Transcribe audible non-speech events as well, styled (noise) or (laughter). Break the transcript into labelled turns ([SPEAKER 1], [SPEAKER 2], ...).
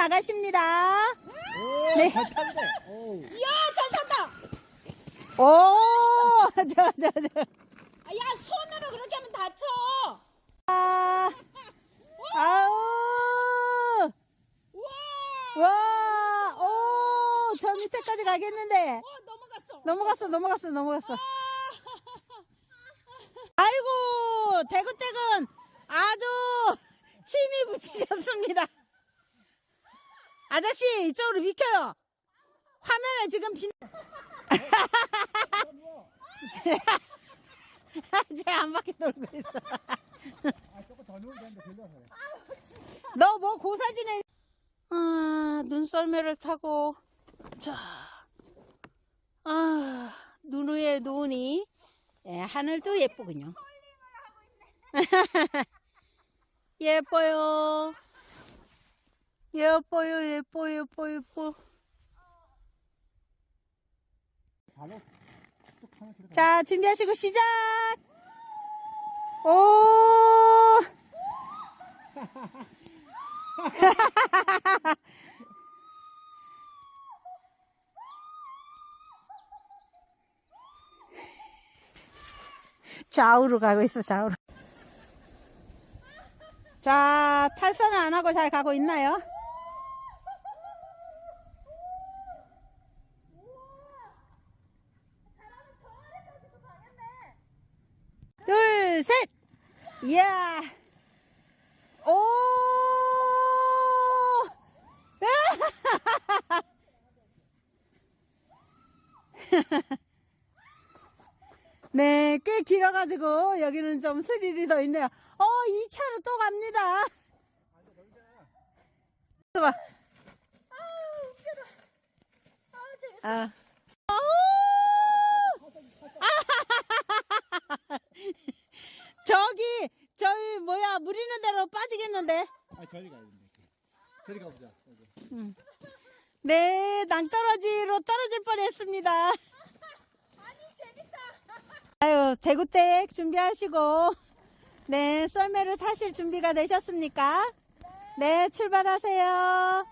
[SPEAKER 1] 나가십니다.
[SPEAKER 2] 오,
[SPEAKER 1] 네.
[SPEAKER 2] 잘. 오.
[SPEAKER 3] 이야 잘 탄다.
[SPEAKER 1] 오, (laughs) 저, 저, 저.
[SPEAKER 3] 아, 야 손으로 그렇게 하면 다쳐.
[SPEAKER 1] 아, 아우,
[SPEAKER 3] 우와.
[SPEAKER 1] 와, 오, 저 밑에까지 가겠는데.
[SPEAKER 3] 어 넘어갔어.
[SPEAKER 1] 넘어갔어, 넘어갔어, 넘어갔어. 아이고, 대구댁은 아주 힘이 붙이셨습니다. 아저씨, 이쪽으로 비켜요. 화면에 지금 비... 쟤한 바퀴 돌고 있어. 너 뭐 고사지네. 아, 눈썰매를 타고, 자, 아, 눈 위에 눈이, 예, 하늘도 예쁘군요. (laughs) 예뻐요. 예뻐요, 예뻐, 예뻐, 예뻐. 자, 준비하시고 시작! 오! (laughs) 좌우로 가고 있어, 좌우로. 자, 탈선을 안 하고 잘 가고 있나요? 둘, 셋! 이야! 오! (laughs) 네, 꽤 길어가지고 여기는 좀 스릴이 더 있네요. 어, 2차로 또 갑니다. 봐. 아. 저기 저기 뭐야 물 있는 데로 빠지겠는데
[SPEAKER 2] 아, 저리 가야 된다. 저리 가보자. 여기.
[SPEAKER 1] 네 낭떠러지로 떨어질 뻔했습니다
[SPEAKER 3] 아니 재밌다.
[SPEAKER 1] 아유 대구댁 준비하시고 네 썰매를 타실 준비가 되셨습니까 네 출발하세요